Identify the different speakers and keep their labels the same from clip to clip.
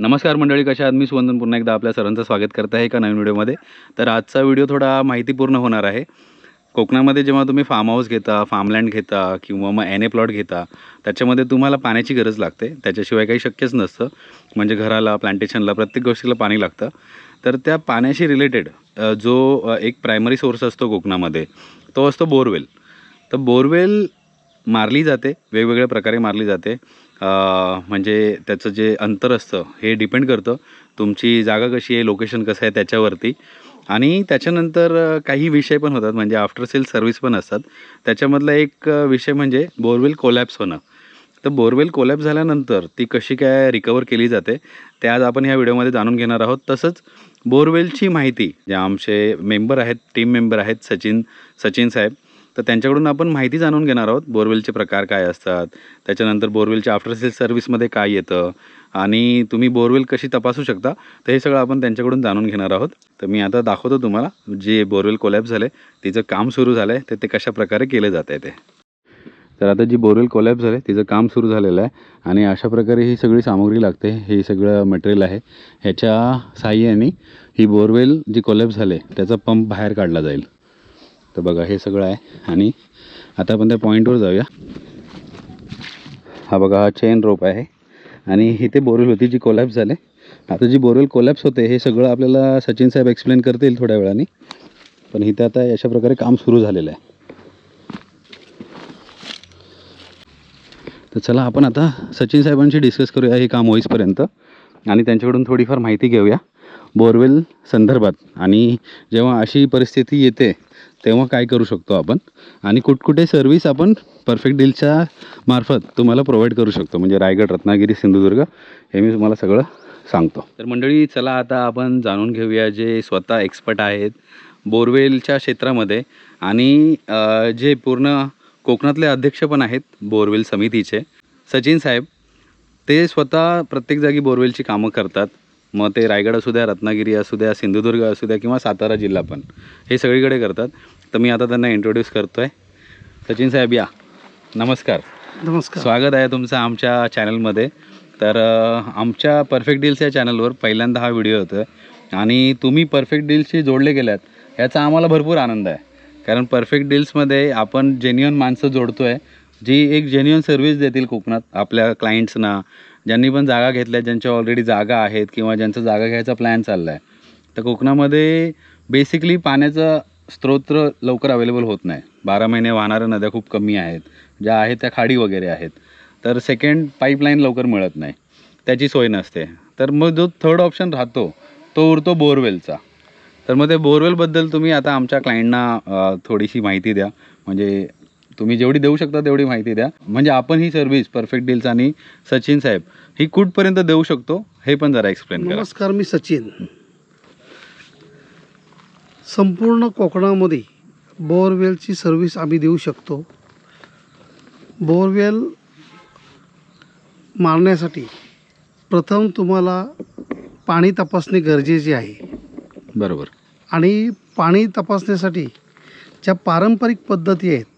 Speaker 1: नमस्कार मंडळी कशा आहात? मी सुवंदन पुन्हा एकदा आपल्या सर्वांचं स्वागत करत आहे एका नवीन व्हिडिओमध्ये. तर आजचा व्हिडिओ थोडा माहितीपूर्ण होणार आहे. कोकणामध्ये जेव्हा तुम्ही फार्म हाऊस घेता फार्मलँड घेता किंवा मग एन ए प्लॉट घेता त्याच्यामध्ये तुम्हाला पाण्याची गरज लागते. त्याच्याशिवाय काही शक्यच नसतं. म्हणजे घराला प्लांटेशनला प्रत्येक गोष्टीला पाणी लागतं. तर त्या पाण्याशी रिलेटेड जो एक प्रायमरी सोर्स असतो कोकणामध्ये तो असतो बोरवेल. तर बोरवेल मारली जाते वेगवेगळ्या प्रकारे मारली जाते. म्हणजे त्याचं जे अंतर असतं हे डिपेंड करतं. तुमची जागा कशी आहे लोकेशन कसं आहे त्याच्यावरती. आणि त्याच्यानंतर काही विषय पण होतात म्हणजे आफ्टर सेल सर्व्हिस पण असतात. त्याच्यामधला एक विषय म्हणजे बोरवेल कोलॅप्स होणं. तर बोरवेल कोलॅप्स झाल्यानंतर ती कशी काय रिकवर केली जाते ते आज आपण ह्या व्हिडिओमध्ये जाणून घेणार आहोत. तसंच बोरवेलची माहिती जे आमचे मेंबर आहेत टीम मेंबर आहेत सचिन सचिन साहेब तर त्यांच्याकडून आपण माहिती जाणून घेणार आहोत बोरवेलचे प्रकार काय असतात त्याच्यानंतर बोरवेलच्या आफ्टर सेल सर्व्हिसमध्ये काय येतं आणि तुम्ही बोरवेल कशी तपासू शकता तर हे सगळं आपण त्यांच्याकडून जाणून घेणार आहोत. तर मी आता दाखवतो तुम्हाला जे बोरवेल कोलॅप्स झाले तिचं काम सुरू झालं आहे तर ते कशा प्रकारे केलं जात आहे ते. तर आता जी बोरवेल कोलॅप्स झाले तिचं काम सुरू झालेलं आहे आणि अशा प्रकारे ही सगळी सामग्री लागते हे सगळं मटेरियल आहे. ह्याच्या साह्याने ही बोरवेल जी कोलॅप्स झाले त्याचा पंप बाहेर काढला जाईल. तर बघा हे सगळं आहे. आणि आता आपण त्या पॉईंटवर जाऊया. हा बघा हा चेन रोप आहे. आणि इथे बोरवेल होती जी कोलॅप्स झाले. आता जी बोरवेल कोलॅप्स होते हे सगळं आपल्याला सचिन साहेब एक्सप्लेन करतील थोड्या वेळाने. पण इथे आता अशा प्रकारे काम सुरू झालेलं आहे. तर चला आपण आता सचिन साहेबांशी डिस्कस करूया हे काम होईसपर्यंत. आणि त्यांच्याकडून थोडीफार माहिती घेऊया. बोरवेल संदर्भात. आणि जेव्हा अशी परिस्थिती येते तेव्हा काय करू शकतो आपण? आणि कुठकुठे सर्व्हिस आपण परफेक्ट डीलच्या मार्फत तुम्हाला प्रोव्हाइड करू शकतो. म्हणजे रायगड रत्नागिरी सिंधुदुर्ग हे मी तुम्हाला सगळं सांगतो. तर मंडळी चला आता आपण जाणून घेऊया जे स्वतः एक्सपर्ट आहेत बोरवेलच्या क्षेत्रामध्ये आणि जे पूर्ण कोकणातले अध्यक्ष पण आहेत बोरवेल समितीचे. सचिन साहेब ते स्वतः प्रत्येक जागी बोरवेलची कामं करतात. मग ते रायगड असू द्या रत्नागिरी असू द्या सिंधुदुर्ग असू द्या किंवा सातारा जिल्हा पण हे सगळीकडे करतात. तर मी आता त्यांना इंट्रोड्यूस करतो आहे सचिन साहेब या. नमस्कार.
Speaker 2: नमस्कार.
Speaker 1: स्वागत आहे तुमचं आमच्या चॅनलमध्ये तर आमच्या परफेक्ट डील्स या चॅनलवर पहिल्यांदा हा व्हिडिओ होतो आणि तुम्ही परफेक्ट डील्सशी जोडले गेल्यात याचा आम्हाला भरपूर आनंद आहे. कारण परफेक्ट डील्समध्ये आपण जेन्युअन माणसं जोडतो आहे जी एक जेन्युअन सर्व्हिस देतील कोकणात आपल्या क्लायंट्सना ज्यांनी पण जागा घेतल्या ज्यांच्या ऑलरेडी जागा आहेत किंवा ज्यांचा जागा घ्यायचा प्लॅन चालला आहे तर कोकणामध्ये बेसिकली पाण्याचा स्रोत लवकर अवेलेबल होत नाही. बारा महिने वाहणाऱ्या नद्या खूप कमी आहेत ज्या आहेत त्या खाडी वगैरे आहेत. तर सेकंड पाईपलाईन लवकर मिळत नाही. त्याची सोय नसते. तर मग जो थर्ड ऑप्शन राहतो तो उरतो बोरवेलचा. तर मग ते बोरवेलबद्दल तुम्ही आता आमच्या क्लायंटना थोडीशी माहिती द्या. म्हणजे तुम्ही जेवढी देऊ शकता तेवढी माहिती द्या. म्हणजे आपण ही सर्व्हिस परफेक्ट डील्स आणि सचिन साहेब ही कुठपर्यंत देऊ शकतो हे पण जरा एक्सप्लेन करा.
Speaker 2: नमस्कार मी सचिन. संपूर्ण कोकणामध्ये बोरवेलची सर्व्हिस आम्ही देऊ शकतो. बोरवेल मारण्यासाठी प्रथम तुम्हाला पाणी तपासणे गरजेचे आहे.
Speaker 1: बरोबर.
Speaker 2: आणि पाणी तपासण्यासाठी ज्या पारंपरिक पद्धती आहेत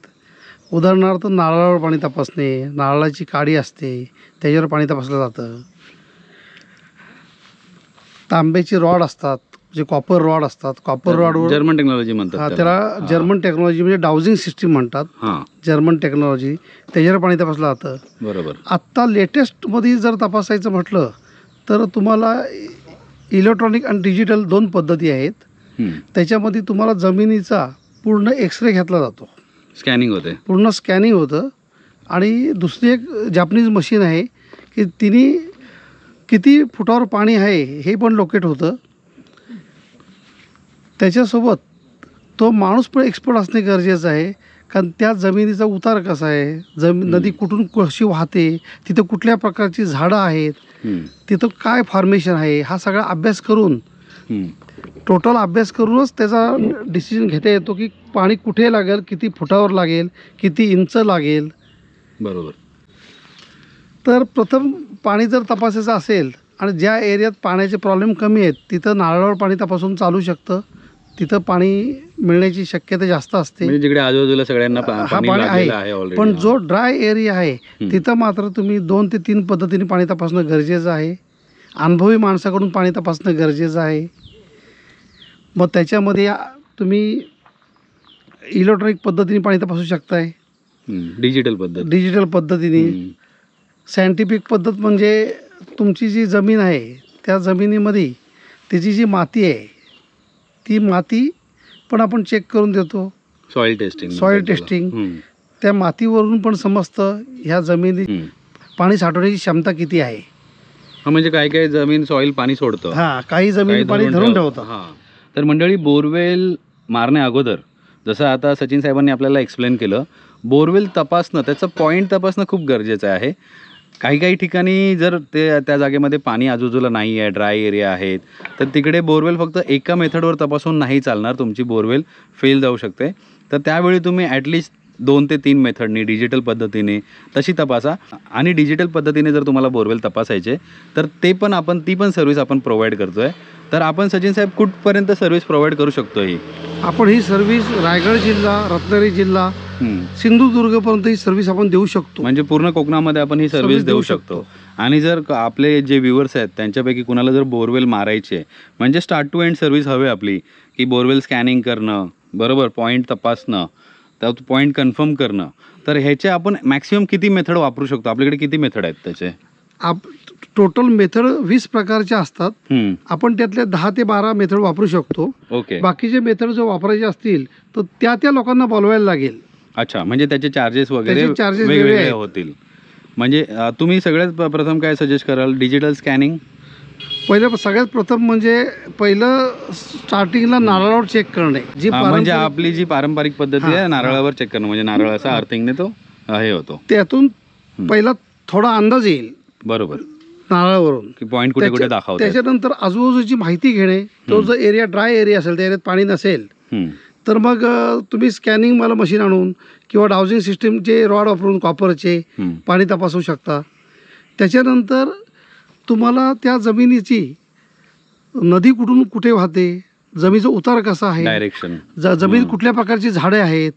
Speaker 2: उदाहरणार्थ नारळावर पाणी तपासणे नारळाची काडी असते त्याच्यावर पाणी तपासलं जातं. तांब्याचे रॉड असतात जे कॉपर रॉड असतात कॉपर रॉडवर
Speaker 1: जर्मन टेक्नॉलॉजी म्हणतात त्याला.
Speaker 2: जर्मन टेक्नॉलॉजी म्हणजे डाउजिंग सिस्टीम म्हणतात. जर्मन टेक्नॉलॉजी त्याच्यावर पाणी तपासलं जातं.
Speaker 1: बरोबर.
Speaker 2: आत्ता लेटेस्टमध्ये जर तपासायचं म्हटलं तर तुम्हाला इलेक्ट्रॉनिक आणि डिजिटल दोन पद्धती आहेत. त्याच्यामध्ये तुम्हाला जमिनीचा पूर्ण एक्सरे घेतला जातो.
Speaker 1: स्कॅनिंग होते.
Speaker 2: पूर्ण स्कॅनिंग होतं. आणि दुसरी एक जापनीज मशीन आहे की तिने किती फुटावर पाणी आहे हे पण लोकेट होतं. त्याच्यासोबत तो माणूस पण एक्सपर्ट असणे गरजेचं आहे. कारण त्या जमिनीचा उतार कसा आहे? जमी नदी कुठून कशी वाहते? तिथं कुठल्या प्रकारची झाडं आहेत. तिथं काय फॉर्मेशन आहे? हा सगळा अभ्यास करून. टोटल अभ्यास करूनच त्याचा डिसिजन घेता येतो की पाणी कुठे लागेल किती फुटावर लागेल किती इंच लागेल?
Speaker 1: बरोबर.
Speaker 2: तर प्रथम पाणी जर तपासायचं असेल आणि ज्या एरियात पाण्याचे प्रॉब्लेम कमी आहेत तिथं नारळावर पाणी तपासून चालू शकतं. तिथं पाणी मिळण्याची शक्यता जास्त असते.
Speaker 1: म्हणजे जिकडे आजूबाजूला सगळ्यांना
Speaker 2: हा
Speaker 1: पाणी
Speaker 2: आहे. पण जो ड्राय एरिया आहे. तिथं मात्र तुम्ही दोन ते तीन पद्धतीने पाणी तपासणं गरजेचं आहे. अनुभवी माणसाकडून पाणी तपासणं गरजेचं आहे. मग त्याच्यामध्ये तुम्ही इलेक्ट्रॉनिक पद्धतीने पाणी तपासू शकताय.
Speaker 1: डिजिटल पद्धत.
Speaker 2: डिजिटल पद्धतीने. सायंटिफिक पद्धत म्हणजे तुमची जी जमीन आहे त्या जमिनीमध्ये त्याची जी माती आहे ती माती पण आपण चेक करून देतो.
Speaker 1: Soil testing
Speaker 2: Soil testing. त्या मातीवरून पण समजतं ह्या जमिनी पाणी साठवण्याची क्षमता किती आहे.
Speaker 1: म्हणजे काय काय जमीन सॉइल पाणी सोडतं.
Speaker 2: हा काही जमीन
Speaker 1: काही
Speaker 2: पाणी धरून ठेवतात
Speaker 1: हां. तर मंडळी बोरवेल मारण्या अगोदर जसं आता सचिन साहेबांनी आपल्याला एक्सप्लेन केलं बोरवेल तपासणं त्याचं पॉईंट तपासणं खूप गरजेचं आहे. काही काही ठिकाणी जर ते त्या जागेमध्ये पाणी आजूबाजूला नाही आहे ड्राय एरिया आहेत तर तिकडे बोरवेल फक्त एका मेथडवर तपासून नाही चालणार तुमची बोरवेल फेल जाऊ शकते. तर त्यावेळी तुम्ही ॲटलिस्ट दोन ते तीन मेथडनी डिजिटल पद्धतीने तशी तपासा. आणि डिजिटल पद्धतीने जर तुम्हाला बोरवेल तपासायचे तर ते पण आपण ती पण सर्व्हिस आपण प्रोव्हाइड करतो आहे तर आपण सचिन साहेब कुठपर्यंत सर्व्हिस प्रोव्हाइड करू शकतो ही?
Speaker 2: आपण ही सर्व्हिस रायगड जिल्हा रत्नागिरी जिल्हा. सिंधुदुर्गपर्यंत ही सर्व्हिस आपण देऊ शकतो.
Speaker 1: म्हणजे पूर्ण कोकणामध्ये आपण ही सर्व्हिस देऊ शकतो. आणि जर आपले जे व्ह्युअर्स आहेत त्यांच्यापैकी कुणाला जर बोरवेल मारायचे म्हणजे स्टार्ट टू एंड सर्व्हिस हवी आपली. की बोरवेल स्कॅनिंग करणं बरोबर पॉईंट तपासणं त्या पॉईंट कन्फर्म करणं. तर ह्याचे आपण मॅक्सिमम किती मेथड वापरू शकतो? आपल्याकडे किती मेथड आहेत त्याचे?
Speaker 2: आप टोटल मेथड वीस प्रकारच्या असतात. आपण त्यातल्या दहा ते बारा मेथड वापरू शकतो.
Speaker 1: ओके.
Speaker 2: बाकीचे मेथड जर वापरायचे असतील तर त्या त्या लोकांना बोलवायला लागेल.
Speaker 1: अच्छा म्हणजे त्याचे चार्जेस वगैरे
Speaker 2: त्याचे charges वेगळे
Speaker 1: वेगवेगळे
Speaker 2: आहेत.
Speaker 1: होतील. म्हणजे अं, तुम्ही सगळ्यात प- प्रथम काय सजेस्ट कराल? डिजिटल स्कॅनिंग
Speaker 2: पहिलं सगळ्यात प्रथम म्हणजे पहिलं स्टार्टिंगला नारळावर चेक करणे. जी
Speaker 1: म्हणजे
Speaker 2: पारंपरिक-
Speaker 1: आपली जी पारंपरिक पद्धती आहे. नारळावर चेक करणं. म्हणजे नारळाचा अर्थिंगने तो अं, हे होतो.
Speaker 2: त्यातून पहिला थोडा अंदाज येईल.
Speaker 1: बरोबर
Speaker 2: नारळावरून
Speaker 1: की पॉईंट कुठे कुठे दाखवतात
Speaker 2: त्याच्यानंतर आजूबाजूची माहिती घेणे तो. जर एरिया ड्राय एरिया असेल त्या एरियात पाणी नसेल. तर मग तुम्ही स्कॅनिंग मला मशीन आणून किंवा डाउजिंग सिस्टीमचे रॉड वापरून कॉपरचे. पाणी तपासू शकता त्याच्यानंतर तुम्हाला त्या जमिनीची नदी कुठून कुठे वाहते जमिनीचा उतार कसा आहे
Speaker 1: डायरेक्शन
Speaker 2: जमीन. कुठल्या प्रकारची झाडे आहेत.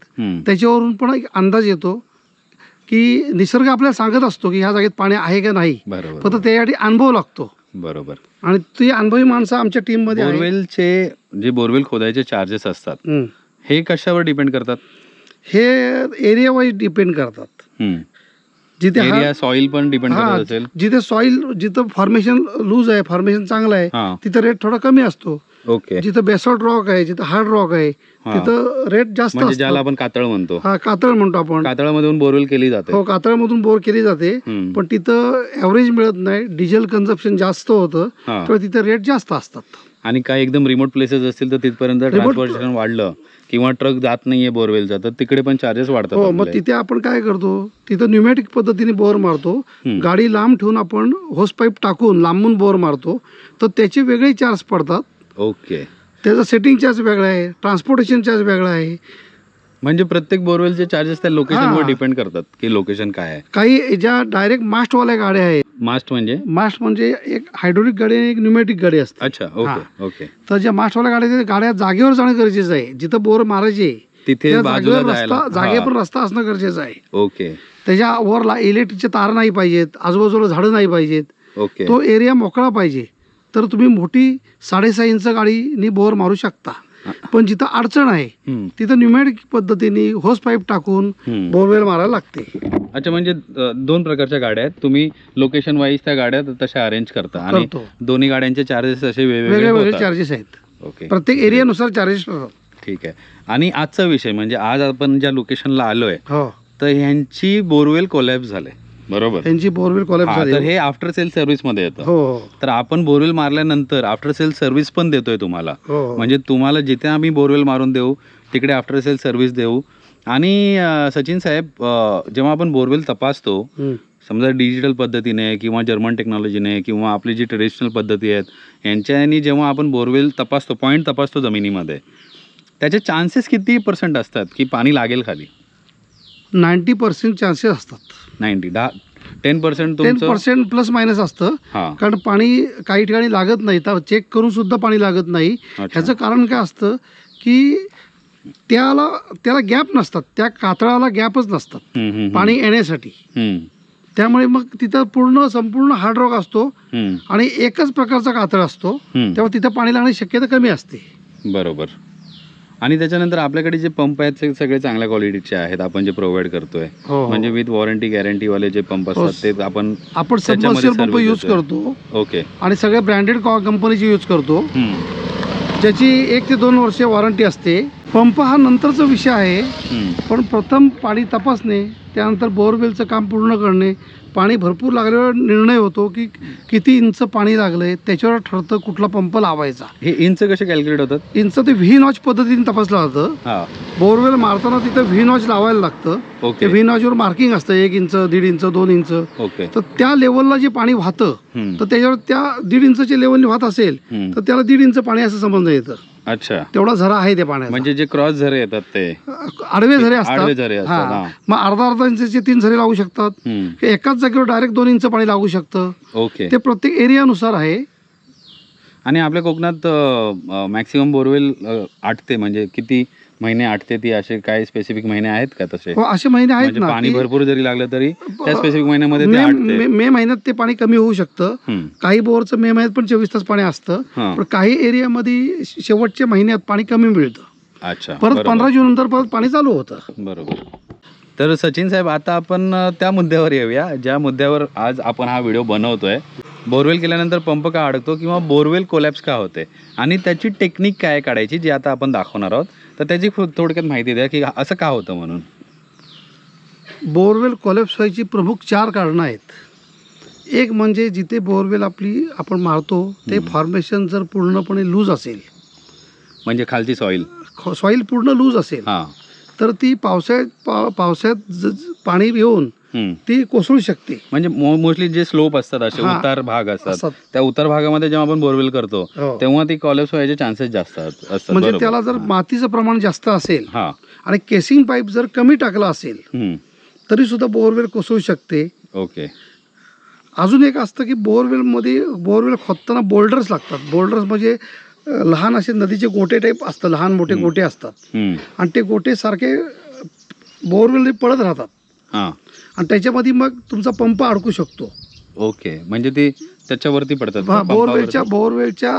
Speaker 2: त्याच्यावरून पण एक अंदाज येतो की निसर्ग आपल्याला सांगत असतो की ह्या जागेत पाणी आहे का नाही.
Speaker 1: बरोबर.
Speaker 2: फक्त त्यासाठी अनुभव लागतो.
Speaker 1: बरोबर.
Speaker 2: आणि ती अनुभवी माणसं आमच्या टीममध्ये आहेत.
Speaker 1: बोरवेलचे जे बोरवेल खोदायचे चार्जेस असतात
Speaker 2: हम्म.
Speaker 1: हे कशावर डिपेंड करतात?
Speaker 2: हे एरिया वाईज डिपेंड करतात जिथे हा-
Speaker 1: एरिया सॉइल पण डिपेंड
Speaker 2: हा
Speaker 1: करत असेल.
Speaker 2: जिथे सॉइल जिथं फॉर्मेशन लूज आहे फॉर्मेशन चांगलं आहे
Speaker 1: हा.
Speaker 2: तिथं रेट थोडा कमी असतो.
Speaker 1: ओके
Speaker 2: जिथं बेसॉल्ट रॉक आहे जिथं हार्ड रॉक आहे
Speaker 1: हा.
Speaker 2: तिथं रेट जास्त
Speaker 1: म्हणजे ज्याला
Speaker 2: असतो
Speaker 1: आपण कातळ म्हणतो
Speaker 2: हा कातळ म्हणतो आपण
Speaker 1: कातळामधून बोरवेल केली जाते
Speaker 2: हो कातळमधून बोर केली जाते
Speaker 1: हम्म.
Speaker 2: पण तिथं ॲव्हरेज मिळत नाही डिझेल कन्झप्शन जास्त होतं
Speaker 1: हा.
Speaker 2: तेव्हा तिथं रेट जास्त असतात
Speaker 1: आणि काही एकदम रिमोट प्लेसेस असतील तर तिथपर्यंत ट्रान्सपोर्टेशन वाढलं किंवा ट्रक जात नाहीये बोरवेलचा तर तिकडे पण चार्जेस वाढतात
Speaker 2: हो मग
Speaker 1: आपले.
Speaker 2: तिथे आपण काय करतो तिथं न्यूमॅटिक पद्धतीने बोर मारतो
Speaker 1: हम्म.
Speaker 2: गाडी लांब ठेवून आपण होस पाईप टाकून लांबून बोर मारतो तर त्याचे वेगळे चार्ज पडतात
Speaker 1: ओके.
Speaker 2: त्याचा सेटिंग चार्ज वेगळा आहे. ट्रान्सपोर्टेशन चार्ज वेगळा आहे.
Speaker 1: म्हणजे प्रत्येक बोरवेलचे चार्जेस त्या लोकेशनवर
Speaker 2: हा.
Speaker 1: डिपेंड करतात की लोकेशन काय आहे.
Speaker 2: काही ज्या डायरेक्ट मास्टवाल्या गाड्या आहेत.
Speaker 1: मास्ट म्हणजे?
Speaker 2: मास्ट म्हणजे एक हायड्रोलिक गाडी आणि एक न्यूमॅटिक गाडी असते.
Speaker 1: अच्छा ओके ओके.
Speaker 2: तर ज्या मास्टवाल्या गाड्या आहेत, त्या गाड्या जागेवर जाणं गरजेचं आहे. जिथं बोर मारायचे
Speaker 1: तिथे
Speaker 2: त्या
Speaker 1: बाजूला
Speaker 2: जागेवर
Speaker 1: जायला.
Speaker 2: रस्ता जागेवर रस्ता असणं गरजेचं आहे.
Speaker 1: ओके.
Speaker 2: त्याच्यावर ला इलेक्ट्रिकचे तार नाही पाहिजेत आजूबाजूला झाडं नाही पाहिजेत.
Speaker 1: ओके.
Speaker 2: तो एरिया मोकळा पाहिजे. तर तुम्ही मोठी साडेसहा इंच गाडीनी बोर मारू शकता. पण जिथं अडचण आहे तिथं न्यूमॅटिक पद्धतीने होस पाईप टाकून. बोरवेल मारायला लागते.
Speaker 1: अच्छा म्हणजे दोन प्रकारच्या गाड्या आहेत. तुम्ही लोकेशन वाईज त्या गाड्या तशा अरेंज करता आणि
Speaker 2: करतो.
Speaker 1: दोन्ही गाड्यांचे चार्जेस असे
Speaker 2: वेगळे
Speaker 1: वेगवेगळे
Speaker 2: वेगळे
Speaker 1: होतात.
Speaker 2: चार्जेस आहेत.
Speaker 1: ओके
Speaker 2: प्रत्येक एरियानुसार चार्जेस
Speaker 1: ठीक आहे. आणि आजचा विषय म्हणजे आज आपण ज्या लोकेशनला आलोय
Speaker 2: हो.
Speaker 1: तर ह्यांची बोरवेल कोलॅप्स झाले बरोबर.
Speaker 2: त्यांची बोरवेल कॉलेज
Speaker 1: हा, तर
Speaker 2: झाली.
Speaker 1: हे आफ्टर सेल सर्व्हिसमध्ये येतं.
Speaker 2: हो हो.
Speaker 1: तर आपण बोरवेल मारल्यानंतर आफ्टर सेल सर्व्हिस पण देतोय तुम्हाला.
Speaker 2: हो
Speaker 1: म्हणजे तुम्हाला जिथे आम्ही बोरवेल मारून देऊ तिकडे आफ्टर सेल सर्व्हिस देऊ. आणि अ, सचिन साहेब अ, जेव्हा आपण बोरवेल तपासतो
Speaker 2: हम्म.
Speaker 1: समजा डिजिटल पद्धतीने किंवा जर्मन टेक्नॉलॉजीने किंवा आपली जी ट्रेडिशनल पद्धती आहेत यांच्यानी जेव्हा आपण बोरवेल तपासतो पॉईंट तपासतो जमिनीमध्ये त्याचे चान्सेस किती पर्सेंट असतात? की पाणी लागेल खाली?
Speaker 2: नाईन्टी पर्सेंट चान्सेस असतात.
Speaker 1: नाईन्टी. दहा ten percent
Speaker 2: ten percent plus minus असतं. कारण पाणी काही ठिकाणी लागत नाही. तर चेक करून सुद्धा पाणी लागत नाही. ह्याचं कारण काय असतं की त्याला त्याला गॅप नसतात. त्या कातळाला गॅपच नसतात. पाणी येण्यासाठी. त्यामुळे मग तिथं पूर्ण संपूर्ण हार्ड रॉक असतो आणि एकच प्रकारचा कातळ असतो. तेव्हा तिथं पाणी लागण्याची शक्यता कमी असते.
Speaker 1: बरोबर. आणि त्याच्यानंतर आपल्याकडे जे पंप आहेत ते सगळे चांगल्या क्वालिटीचे आहेत. आपण जे प्रोव्हाइड करतोय.
Speaker 2: हो
Speaker 1: म्हणजे विथ वॉरंटी गॅरंटी वाले जे पंप
Speaker 2: हो.
Speaker 1: असतात ते आपण
Speaker 2: आपण
Speaker 1: त्याच्यामध्ये
Speaker 2: सबमर्शियल पंप
Speaker 1: service
Speaker 2: यूज
Speaker 1: देतोय.
Speaker 2: करतो.
Speaker 1: ओके
Speaker 2: आणि सगळे ब्रँडेड कंपनीचे यूज करतो.
Speaker 1: हम्म,
Speaker 2: ज्याची एक ते दोन वर्षे वॉरंटी असते. पंप हा नंतरचा विषय आहे.
Speaker 1: हम्म.
Speaker 2: पण प्रथम पाणी तपासणे त्यानंतर बोरवेलचं काम पूर्ण करणे पाणी भरपूर लागल्यावर निर्णय होतो की किती इंच पाणी लागलंय त्याच्यावर ठरतं कुठला पंप लावायचा.
Speaker 1: हे इंच कसे कॅल्क्युलेट होतात?
Speaker 2: इंच ते व्ही नॉच पद्धतीने तपासलं जातं.
Speaker 1: हा.
Speaker 2: बोरवेल मारताना तिथं व्ही नॉच लावायला लागतं. ते व्ही नॉचवर मार्किंग असतं एक इंच दीड इंच दोन इंच.
Speaker 1: ओके.
Speaker 2: तर त्या लेवलला जे पाणी वाहतं तर त्याच्यावर त्या दीड इंचच्या लेवलने वाहत असेल. तर त्याला दीड इंच पाणी असं समजलं येतं
Speaker 1: अच्छा.
Speaker 2: तेवढा झरा आहे त्या पाण्याचा.
Speaker 1: म्हणजे जे क्रॉस झरे येतात ते.
Speaker 2: आडवे झरे
Speaker 1: आडवे झरे
Speaker 2: असतात हा. मग अर्धा अर्धा इंचचे तीन झरे लागू शकतात.
Speaker 1: हम्म,
Speaker 2: एकाच जागेवर डायरेक्ट दोन इंच पाणी लागू शकतं.
Speaker 1: ओके.
Speaker 2: ते प्रत्येक एरियानुसार आहे.
Speaker 1: आणि आपल्या कोकणात मॅक्सिमम बोरवेल आटते. म्हणजे किती महिने आटते ती असे काय स्पेसिफिक महिने आहेत का तसे?
Speaker 2: हो असे महिने आहेत
Speaker 1: म्हणजे
Speaker 2: ना
Speaker 1: पाणी
Speaker 2: की
Speaker 1: भरपूर जरी लागलं तरी त्या स्पेसिफिक महिन्यामध्ये ते
Speaker 2: मे
Speaker 1: आटते
Speaker 2: मे- मे महिन्यात ते पाणी कमी होऊ शकतं.
Speaker 1: हम्म,
Speaker 2: काही बोरचं मे महिन्यात पण चोवीस तास पाणी असतं.
Speaker 1: हा.
Speaker 2: पण काही एरियामध्ये शेवटच्या महिन्यात पाणी कमी मिळतं.
Speaker 1: अच्छा
Speaker 2: परत
Speaker 1: बरोबर.
Speaker 2: पंधरा जून नंतर परत पाणी चालू होतं.
Speaker 1: बरोबर. तर सचिन साहेब आता आपण अ, त्या मुद्द्यावर येऊया. ज्या मुद्द्यावर आज आपण हा व्हिडिओ बनवतोय. बोरवेल केल्यानंतर पंप का अडकतो किंवा बोरवेल कोलॅप्स का होते? आणि त्याची टेक्निक काय काढायची जी आता आपण दाखवणार आहोत? तर त्याची थोडक्यात माहिती द्या की असं का होतं म्हणून.
Speaker 2: बोरवेल कोलॅप्स व्हायची प्रमुख चार कारणं आहेत. एक म्हणजे जिथे बोरवेल आपली आपण मारतो ते फॉर्मेशन जर पूर्णपणे लूज असेल.
Speaker 1: म्हणजे खालची सॉईल
Speaker 2: सॉईल पूर्ण लूज असेल.
Speaker 1: हा.
Speaker 2: तर ती पावसाळ्यात पा पावसाळ्यात पाणी येऊन. ती कोसळू शकते
Speaker 1: म्हणजे मोस्टली जे स्लोप असतात असे. उतार भाग असतात. त्या उतार भागामध्ये जेव्हा आपण बोरवेल करतो
Speaker 2: हो.
Speaker 1: तेव्हा ती कॉलेज व्हायचे चान्सेस जास्त असतात
Speaker 2: म्हणजे. त्याला जर मातीचं प्रमाण जास्त असेल
Speaker 1: हा
Speaker 2: आणि केसिंग पाईप जर कमी टाकला असेल
Speaker 1: हम्म.
Speaker 2: तरी सुद्धा बोरवेल कोसळू शकते
Speaker 1: ओके
Speaker 2: अजून एक असतं की बोरवेलमध्ये बोरवेल खोदताना बोल्डर्स लागतात बोल्डर्स म्हणजे लहान असे नदीचे गोटे टाईप असतात लहान मोठे गोटे असतात. आणि ते गोटे सारखे बोरवेल पडत राहतात
Speaker 1: हा.
Speaker 2: आणि त्याच्यामध्ये मग तुमचा पंप अडकू शकतो.
Speaker 1: ओके. म्हणजे ती त्याच्यावरती पडतात?
Speaker 2: हा, बोरवेलच्या? बोरवेलच्या.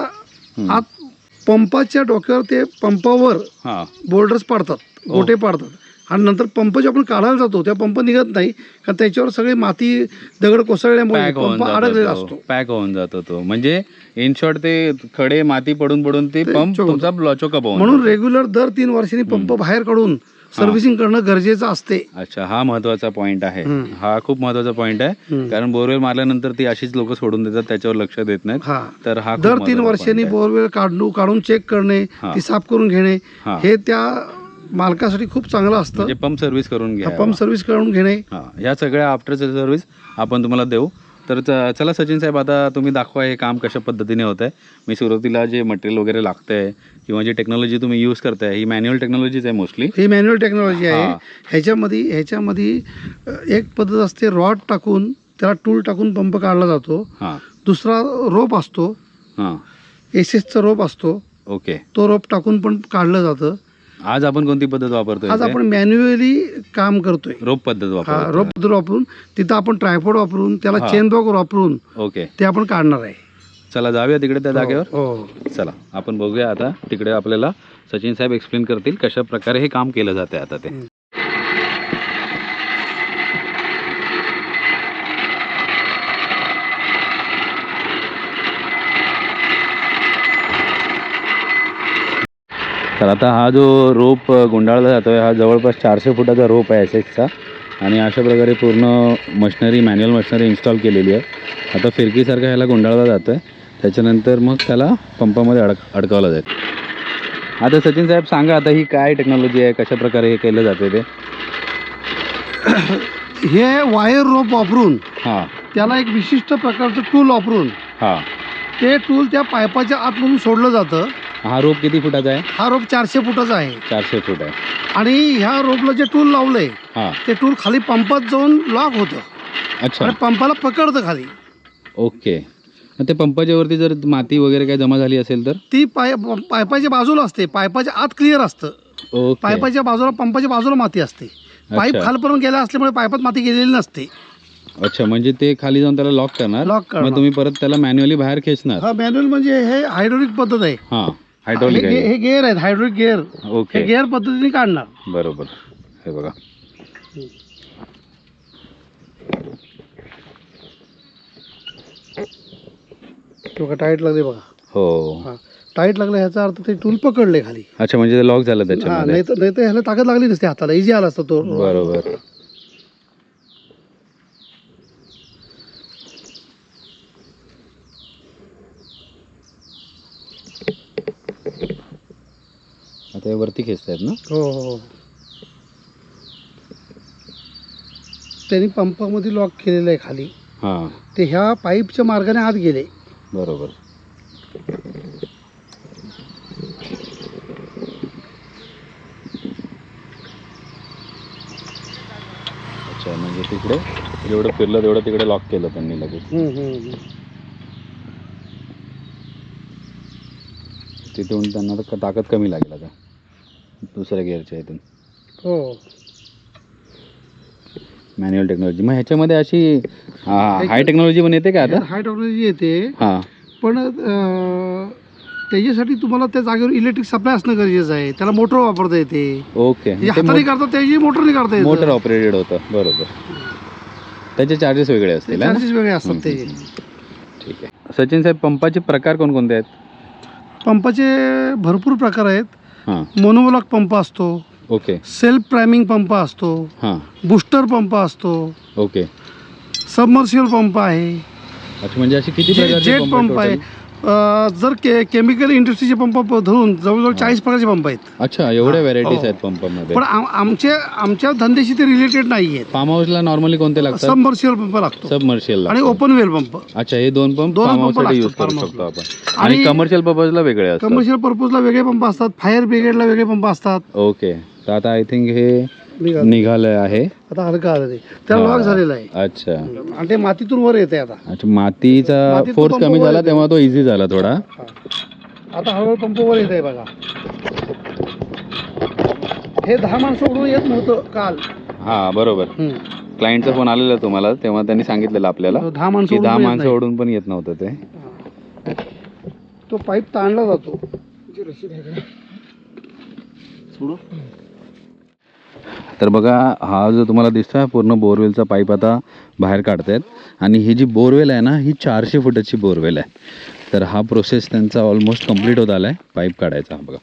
Speaker 2: आत पंपाच्या डोक्यावर ते पंपावर
Speaker 1: हा.
Speaker 2: बोल्डर्स पडतात गोटे पडतात. आणि नंतर पंप जो आपण काढायला जातो त्या पंप निघत नाही कारण त्याच्यावर सगळी माती दगड कोसळल्यामुळे
Speaker 1: पॅक होऊन
Speaker 2: पंप अडकलेला
Speaker 1: जातो
Speaker 2: असतो.
Speaker 1: पॅक होऊन जातो तो. म्हणजे इन शॉर्ट ते खडे माती पडून पडून ते पंप
Speaker 2: चोक-
Speaker 1: तुमचा ब्लॉचोकअप होऊन
Speaker 2: म्हणून. रेग्युलर दर तीन वर्षांनी पंप बाहेर काढून सर्व्हिसिंग करणं गरजेचं असते
Speaker 1: अच्छा हा महत्त्वाचा पॉइंट आहे. हा खूप महत्त्वाचा पॉइंट आहे. कारण बोरवेल मारल्यानंतर ती अशीच लोक सोडून देतात त्याच्यावर लक्ष देत नाहीत तर हा
Speaker 2: दर तीन वर्षांनी. बोरवेल काढून काढून चेक करणे. ती साफ करून घेणे
Speaker 1: हा.
Speaker 2: त्या मालकासाठी खूप चांगलं असतं
Speaker 1: म्हणजे पंप सर्व्हिस करून घ्या
Speaker 2: पंप सर्व्हिस करून घेणे
Speaker 1: ह्या सगळ्या आफ्टर सर्व्हिस आपण तुम्हाला देऊ तर च- चला सचिन साहेब आता तुम्ही दाखवा हे काम कशा पद्धतीने होत आहे मी सुरुवातीला जे मटेरियल वगैरे लागतंय किंवा जी टेक्नॉलॉजी तुम्ही यूज करताय ही मॅन्युअल टेक्नॉलॉजीच आहे मोस्टली
Speaker 2: ही मॅन्युअल टेक्नॉलॉजी आहे. ह्याच्यामध्ये ह्याच्यामध्ये एक पद्धत असते रॉड टाकून त्याला टूल टाकून पंप काढला जातो.
Speaker 1: हां.
Speaker 2: दुसरा रोप असतो.
Speaker 1: हां.
Speaker 2: एस एसचा रोप असतो.
Speaker 1: ओके
Speaker 2: तो रोप टाकून पण काढलं जातं.
Speaker 1: आज आपण कोणती पद्धत वापरतोय
Speaker 2: आज? आपण मॅन्युअली काम करतोय.
Speaker 1: रोप पद्धत
Speaker 2: हा
Speaker 1: वापरतो
Speaker 2: रोप पद्धत वापरून तिथं आपण ट्रायफोड वापरून त्याला
Speaker 1: हा.
Speaker 2: चेन बॉक वापरून
Speaker 1: ओके.
Speaker 2: ते आपण काढणार आहे.
Speaker 1: चला जाऊया तिकडे त्या जागेवर.
Speaker 2: हो.
Speaker 1: चला आपण बघूया आता तिकडे आपल्याला सचिन साहेब एक्सप्लेन करतील कशा प्रकारे हे काम केलं जाते आता ते. तर आता हा जो रोप गुंडाळला जातोय हा जवळपास चारशे फुटाचा रोप आहे एस एसचा आणि अशा प्रकारे पूर्ण मशिनरी मॅन्युअल मशिनरी इन्स्टॉल केलेली आहे. आता फिरकीसारखा ह्याला गुंडाळला जातो आहे त्याच्यानंतर मग त्याला पंपामध्ये अडक अडकवलं जाईल. आता सचिन साहेब सांगा आता ही काय टेक्नॉलॉजी आहे? कशा प्रकारे हे केलं जाते ते?
Speaker 2: हे वायर रोप वापरून
Speaker 1: हां.
Speaker 2: त्याला एक विशिष्ट प्रकारचं टूल वापरून
Speaker 1: हां.
Speaker 2: ते टूल त्या पाईपाच्या आतमधून सोडलं जातं.
Speaker 1: हा रोप किती फुटाचा आहे?
Speaker 2: हा रोप चारशे फुटाचा आहे.
Speaker 1: चारशे फूट आहे.
Speaker 2: आणि ह्या रोपला जे टूल लावलंय
Speaker 1: हां.
Speaker 2: ते टूल खाली पंपात जाऊन लॉक होतं.
Speaker 1: अच्छा.
Speaker 2: आणि पंपाला पकडतं खाली.
Speaker 1: ओके. मग ते पंपाच्या वरती जर माती वगैरे काय जमा झाली असेल तर?
Speaker 2: ती पाय पायपाच्या बाजूला असते. पायपाच्या आत क्लिअर असतं.
Speaker 1: ओके.
Speaker 2: पायपाच्या बाजूला पंपाच्या बाजूला माती असते. पाईप
Speaker 1: अच्छा.
Speaker 2: खालपर्यंत गेला असल्यामुळे पायपात माती गेलेली नसते.
Speaker 1: अच्छा म्हणजे ते खाली जाऊन त्याला लॉक करणार?
Speaker 2: लॉक करणार.
Speaker 1: मग तुम्ही परत त्याला मॅन्युअली बाहेर खेचणार?
Speaker 2: हा मॅन्युअल म्हणजे हे हायड्रोलिक पद्धत आहे.
Speaker 1: हा. हायड्रॉलिक
Speaker 2: हे
Speaker 1: आहे.
Speaker 2: हे गेअर आहेत हायड्रोलिक गेअर हे
Speaker 1: ओके
Speaker 2: गेअर पद्धतीने काढणार.
Speaker 1: बरोबर. हे बघा.
Speaker 2: टाईट लागले बघा.
Speaker 1: हो.
Speaker 2: हा. टाईट लागलं ह्याचा अर्थ ते टूल पकडले खाली.
Speaker 1: अच्छा म्हणजे लॉक झालं
Speaker 2: हा
Speaker 1: त्याच्यामध्ये.
Speaker 2: नाही तर नाही तर ह्याला ताकद लागली नसते हाताला. इझी आला असता तो.
Speaker 1: बरोबर. हे वरती खेचतायत ना?
Speaker 2: हो हो हो. त्यांनी पंपामध्ये लॉक केलेलं आहे खाली.
Speaker 1: हा.
Speaker 2: ते ह्या पाईपच्या मार्गाने आत गेले.
Speaker 1: बरोबर. अच्छा म्हणजे तिकडे जेवढं फिरलं तेवढं तिकडे लॉक केलं त्यांनी लगेच.
Speaker 2: हम्म, हम्म, हम्म.
Speaker 1: तिथून त्यांना तर ताकद कमी लागेल आता. दुसऱ्या गिअरच्या इथून
Speaker 2: हो.
Speaker 1: मॅन्युअल टेक्नॉलॉजी मग ह्याच्यामध्ये अशी हाय टेक्नॉलॉजी पण येते का आता?
Speaker 2: हाय टेक्नॉलॉजी येते.
Speaker 1: हां.
Speaker 2: पण अं, त्याच्यासाठी तुम्हाला त्या जागेवर इलेक्ट्रिक सप्लाय असणं गरजेचं आहे. त्याला मोटर वापरता येते.
Speaker 1: ओके
Speaker 2: जे हाताने करतात त्याची मोटरने करता
Speaker 1: मोटर
Speaker 2: येते.
Speaker 1: ऑपरेटेड होतं. बरोबर. त्याचे चार्जेस वेगळे असतील है ना?
Speaker 2: चार्जेस वेगळे असतात ते.
Speaker 1: ठीक आहे. सचिन साहेब पंपाचे प्रकार कोणकोणते आहेत?
Speaker 2: पंपाचे भरपूर प्रकार आहेत.
Speaker 1: हां.
Speaker 2: मोनोब्लॉक पंप असतो
Speaker 1: ओके.
Speaker 2: सेल्फ प्रायमिंग पंप असतो
Speaker 1: हां.
Speaker 2: बुस्टर पंप असतो
Speaker 1: ओके.
Speaker 2: सबमर्सिबल पंप आहे.
Speaker 1: अच्छा म्हणजे असे किती
Speaker 2: जे-
Speaker 1: प्रकारचे
Speaker 2: जेट
Speaker 1: पंप
Speaker 2: पंप आहे? जर के केमिकल इंडस्ट्रीचे पंप धरून जवळजवळ चाळीस प्रकारचे पंप आहेत.
Speaker 1: अच्छा एवढ्या व्हरायटीज
Speaker 2: हो.
Speaker 1: आहेत पंपामध्ये
Speaker 2: पण आम- आमच्या आमच्या धंद्याशी ते रिलेटेड नाही आहेत
Speaker 1: फार्म हाऊसला नॉर्मली कोणते लागतात?
Speaker 2: सबमर्सिबल पंप लागतो.
Speaker 1: सबमर्शियल
Speaker 2: आणि ओपन वेल पंप
Speaker 1: अच्छा हे दोन पंप
Speaker 2: दोन
Speaker 1: फार्म
Speaker 2: पंप
Speaker 1: हाऊससाठी
Speaker 2: लागतात
Speaker 1: यूज करू
Speaker 2: farm
Speaker 1: शकतो आपण. आणि
Speaker 2: आणि
Speaker 1: कमर्शियल पर्पजला वेगळे असतात.
Speaker 2: कमर्शियल पर्पजला वेगळे पंप असतात. फायर ब्रिगेडला वेगळे पंप असतात.
Speaker 1: ओके तर आता आय थिंक हे
Speaker 2: निघालं.
Speaker 1: निघालं आहे.
Speaker 2: आता हलका आलं ते त्याला लॉक झालेला आहे.
Speaker 1: अच्छा.
Speaker 2: आणि ते मातीतून वर येते आता.
Speaker 1: अच्छा मातीचा
Speaker 2: मातीतून
Speaker 1: फोर्स कमी झाला. तेव्हा तो इझी झाला थोडा.
Speaker 2: हा. आता हळूहळू पंप वर येत आहे बघा. हे दहा माणसं उडून येत नव्हतं काल.
Speaker 1: हा बरोबर.
Speaker 2: हम्म.
Speaker 1: क्लायंटचा फोन आलेला तुम्हाला तेव्हा त्यांनी सांगितलेलं आपल्याला
Speaker 2: तो दहा माणसं
Speaker 1: की दहा
Speaker 2: उडून येत
Speaker 1: माणसं
Speaker 2: नाही.
Speaker 1: ओढून पण येत नव्हतं ते.
Speaker 2: हा. तो पाईप ताणला जातो.
Speaker 1: तर बघा हा जो तुम्हाला दिसतोय पूर्ण बोरवेलचा पाईप आता बाहेर काढतायत. आणि ही जी बोरवेल आहे ना ही चारशे फुटाची बोरवेल आहे. तर हा प्रोसेस त्यांचा ऑलमोस्ट कंप्लीट होत आलाय पाईप काढायचा हा बघा.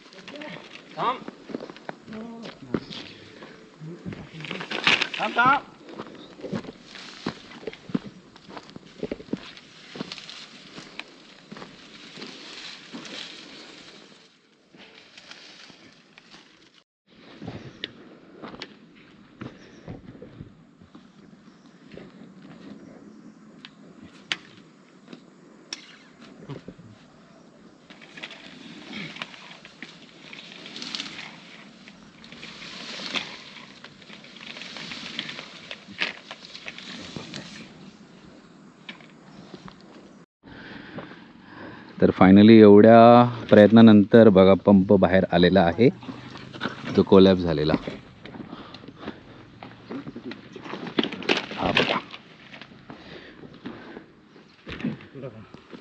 Speaker 1: तर फायनली एवढ्या प्रयत्नानंतर बघा पंप बाहेर आलेला आहे. जो कोलॅप झालेला. हा बघा.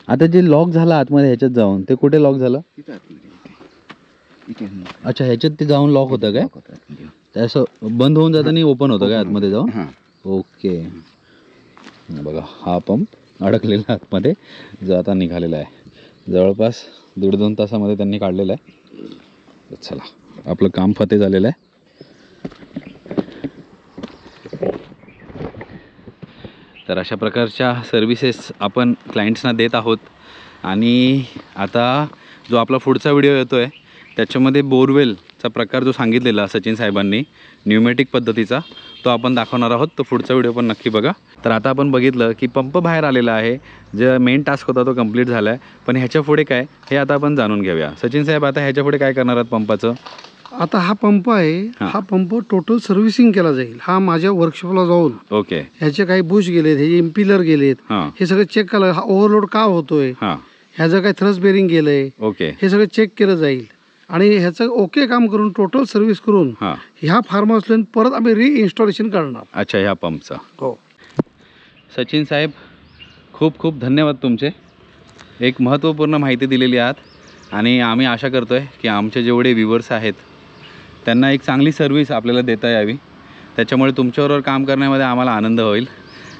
Speaker 1: आता जे लॉक झालं आतमध्ये ह्याच्यात जाऊन ते कुठे लॉक झालं? अच्छा ह्याच्यात ते जाऊन लॉक होतं काय? ते असं बंद होऊन जाताना ओपन होतं काय आतमध्ये जाऊन? ओके बघा हा पंप अडकलेला आतमध्ये जो आता निघालेला आहे. जवळपास दीड दोन तासामध्ये त्यांनी काढलेलं आहे. चला आपलं काम फते झालेलं आहे. तर अशा प्रकारच्या सर्विसेस आपण क्लायंट्सना देत आहोत. आणि आता जो आपला पुढचा व्हिडिओ येतो आहे त्याच्यामध्ये बोरवेल बोरवेलचा प्रकार जो सांगितलेला सचिन साहेबांनी न्यूमॅटिक पद्धतीचा तो आपण दाखवणार आहोत. तो पुढचा व्हिडिओ पण नक्की बघा. तर आता आपण बघितलं की पंप बाहेर आलेला आहे. जे मेन टास्क होता तो कंप्लीट झाला आहे पण ह्याच्या पुढे काय हे आता आपण जाणून घेऊया. सचिन साहेब आता ह्याच्या पुढे काय करणार आहात पंपाचं
Speaker 2: आता हा पंप आहे
Speaker 1: हा.
Speaker 2: हा पंप टोटल सर्व्हिसिंग केला जाईल. हा माझ्या वर्कशॉपला जाऊन.
Speaker 1: ओके.
Speaker 2: ह्याचे काही बुश गेलेत ह्याचे इम्पिलर गेलेत
Speaker 1: हां.
Speaker 2: हे सगळं चेक केलं हा ओव्हरलोड का होतोय?
Speaker 1: हां.
Speaker 2: ह्याचं काय थ्रस बेरिंग गेलंय.
Speaker 1: ओके.
Speaker 2: हे सगळं चेक केलं जाईल. आणि ह्याचं ओके काम करून टोटल सर्व्हिस करून
Speaker 1: हां.
Speaker 2: ह्या फार्म हाऊसला परत आम्ही री इन्स्टॉलेशन करणार.
Speaker 1: अच्छा ह्या पंपचा
Speaker 2: हो.
Speaker 1: सचिन साहेब खूप खूप धन्यवाद तुमचे. एक महत्त्वपूर्ण माहिती दिलेली आहात आणि आम्ही आशा करतो आहे की आमचे जेवढे व्ह्युअर्स आहेत त्यांना एक चांगली सर्व्हिस आपल्याला देता यावी. त्याच्यामुळे तुमच्याबरोबर काम करण्यामध्ये आम्हाला आनंद होईल.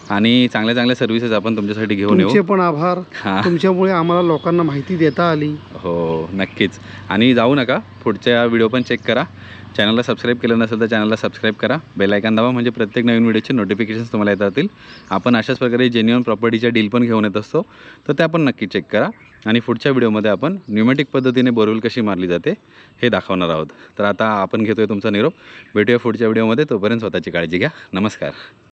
Speaker 1: आणि चांगल्या चांगल्या सर्व्हिसेस आपण तुमच्यासाठी घेऊन येऊ.
Speaker 2: तुमचे पण आभार. तुमच्यामुळे आम्हाला लोकांना माहिती देता आली.
Speaker 1: हो नक्कीच. आणि जाऊ नका. पुढच्या व्हिडिओ पण चेक करा. चॅनलला सबस्क्राईब केलं नसेल तर चॅनलला सबस्क्राईब करा. बेल आयकॉन दाबा म्हणजे प्रत्येक नवीन व्हिडिओचे नोटिफिकेशन्स तुम्हाला येत राहतील. आपण अशाच प्रकारे जेन्युअन प्रॉपर्टीच्या डील पण घेऊन येत असतो. तर त्या पण नक्की चेक करा. आणि पुढच्या व्हिडिओमध्ये आपण न्यूमॅटिक पद्धतीने बोरवेल कशी मारली जाते हे दाखवणार आहोत. तर आता आपण घेतोय तुमचा निरोप. भेटूया पुढच्या व्हिडिओमध्ये तोपर्यंत स्वतःची काळजी घ्या. नमस्कार.